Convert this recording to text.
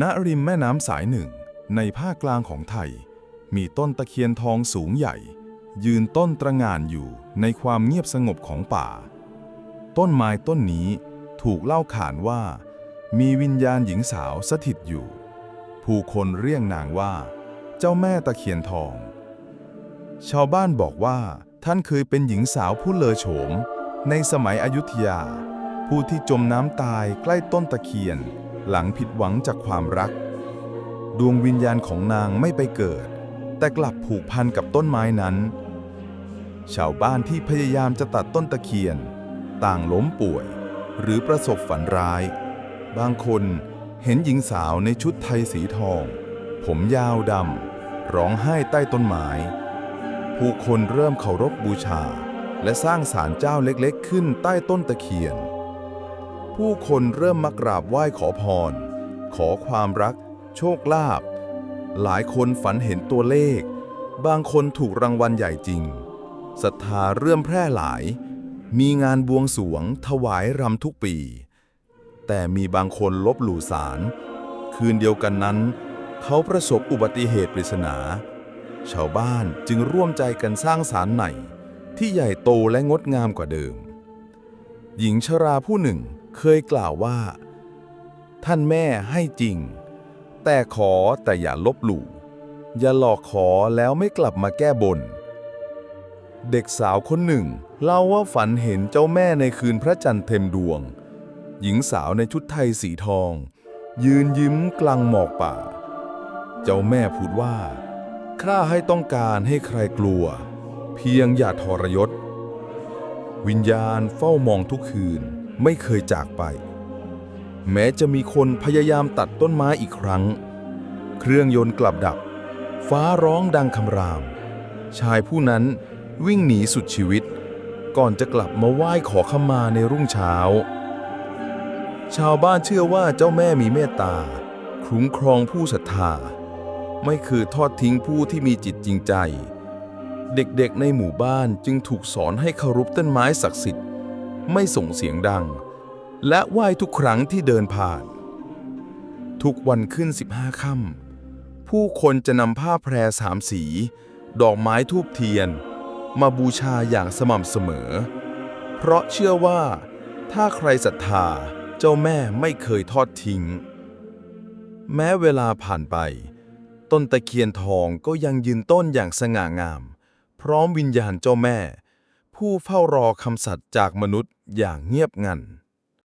ณริมแม่น้ำสายหนึ่ง ในภาคกลางของไทย มีต้นตะเคียนทองสูงใหญ่ ยืนต้นตระงานอยู่ในความเงียบสงบของป่า ต้นไม้ต้นนี้ถูกเล่าขานว่า มีวิญญาณหญิงสาวสถิตอยู่ ผู้คนเรียกนางว่า เจ้าแม่ตะเคียนทอง ชาวบ้านบอกว่าท่านเคยเป็นหญิงสาวผู้เลอโฉม ในสมัยอยุธยา ผู้ที่จมน้ำตายใกล้ต้นตะเคียน หลังผิดหวังจากความรัก ดวงวิญญาณของนางไม่ไปเกิด แต่กลับผูกพันกับต้นไม้นั้น ชาวบ้านที่พยายามจะตัดต้นตะเคียน ต่างล้มป่วย หรือประสบฝันร้าย บางคนเห็นหญิงสาวในชุดไทยสีทอง ผมยาวดำร้องไห้ใต้ต้นไม้ผู้คนเริ่มเคารพบูชา และสร้างศาลเจ้าเล็กๆ ขึ้นใต้ต้นตะเคียน ผู้คนเริ่มมากราบไหว้ขอพร ขอความรัก โชคลาภ หลายคนฝันเห็นตัวเลข บางคนถูกรางวัลใหญ่จริง ศรัทธาเริ่มแพร่หลาย มีงานบวงสวง ถวายรำทุกปี แต่มีบางคนลบหลู่ศาลคืนเดียวกันนั้น เขาประสบอุบัติเหตุปริศนา ชาวบ้านจึงร่วมใจกันสร้างศาลใหม่ ที่ใหญ่โตและงดงามกว่าเดิม หญิงชราผู้หนึ่ง เคยกล่าวว่า ท่านแม่ให้จริง แต่ขอแต่อย่าลบหลู่อย่าหลอกขอแล้วไม่กลับมาแก้บน เด็กสาวคนหนึ่ง เล่าว่าฝันเห็นเจ้าแม่ในคืนพระจันทร์เต็มดวง หญิงสาวในชุดไทยสีทอง ยืนยิ้มกลางหมอกป่า เจ้าแม่พูดว่าข้าให้ต้องการให้ใครกลัว เพียงอย่าทรยศ วิญญาณเฝ้ามองทุกคืน ไม่เคยจากไป แม้จะมีคนพยายามตัดต้นไม้อีกครั้ง เครื่องยนต์กลับดับ ฟ้าร้องดังคำราม ชายผู้นั้นวิ่งหนีสุดชีวิต ก่อนจะกลับมาไหว้ขอขมาในรุ่งเช้า ชาวบ้านเชื่อว่าเจ้าแม่มีเมตตา คุ้มครองผู้ศรัทธา ไม่คือทอดทิ้งผู้ที่มีจิตจริงใจ เด็กๆในหมู่บ้านจึงถูกสอนให้เคารพต้นไม้ศักดิ์สิทธิ์ ไม่ส่งเสียงดัง และไหว้ทุกครั้งที่เดินผ่าน ทุกวันขึ้น 15ค่ำผู้คนจะนำผ้าแพรสามสี ดอกไม้ทูบเทียน มาบูชาอย่างสม่ำเสมอ เพราะเชื่อว่า ถ้าใครศรัทธาเจ้าแม่ไม่เคยทอดทิ้ง แม้เวลาผ่านไป ต้นตะเคียนทองก็ยังยืนต้นอย่างสง่างาม พร้อมวิญญาณเจ้าแม่ ผู้เฝ้ารอคำสัตย์จากมนุษย์อย่างเงียบงัน